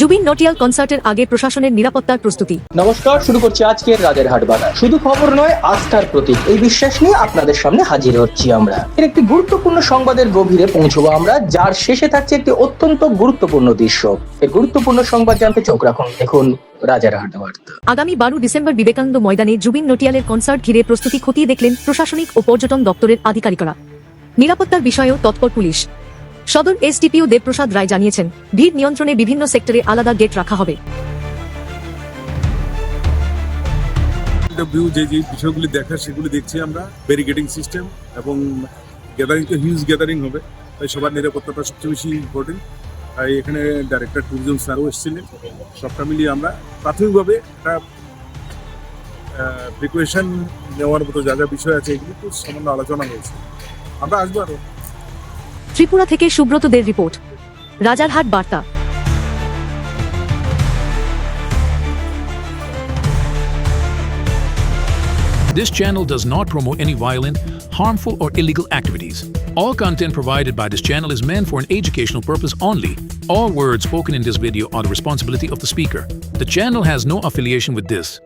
জুবিন নটিয়াল কনসার্টের আগে প্রশাসনের নিরাপত্তার প্রস্তুতি। নমস্কার শুরু করছি আজকের রাজের হাট বাজার। শুধু খবর নয় আস্থার প্রতীক। এই বিশ্বাস নিয়ে আপনাদের সামনে হাজির হচ্ছি আমরা। এর একটি গুরুত্বপূর্ণ সংবাদের গভীরে পৌঁছবো আমরা যার শেষে থাকছে একটি অত্যন্ত গুরুত্বপূর্ণ দৃশ্য। এই গুরুত্বপূর্ণ সংবাদ জানতে চোখ রাখুন। দেখুন বার্তা। আগামী বারো ডিসেম্বর বিবেকানন্দ ময়দানে জুবিন নটিয়ালের কনসার্ট ঘিরে প্রস্তুতি খতিয়ে দেখলেন প্রশাসনিক ও পর্যটন দপ্তরের আধিকারিকরা। নিরাপত্তার বিষয়েও তৎপর পুলিশ। সদর এসডিপিও দেবপ্রসাদ রায় জানিয়েছেন, ভিড় নিয়ন্ত্রণে বিভিন্ন সেক্টরে আলাদা গেট রাখা হবে। যে যে বিষয়গুলি দেখা, সেগুলি দেখছি আমরা ব্যারিকেডিং সিস্টেম এবং গ্যাদারিং তো হিউজ গ্যাদারিং হবে, তাই সবার নিরাপত্তাটা সবচেয়ে বেশি ইম্পর্টেন্ট তাই এখানে ডাইরেক্টর ট্যুরিজম স্যারও এসেছিলেন, সবটা মিলিয়ে আমরা প্রাথমিকভাবে একটা প্রিপারেশন নেওয়ার মতো যা যা বিষয় আছে, এগুলি তো সামান্য আলোচনা হয়েছে। আমরা আসব আরও ত্রিপুরা থেকে সুব্রতদের রিপোর্ট রাজারহাট বার্তা This channel does not promote any violent, harmful, or illegal activities. All content provided by this channel is meant for an educational purpose only. All words spoken in this video are the responsibility of the speaker. The channel has no affiliation with this.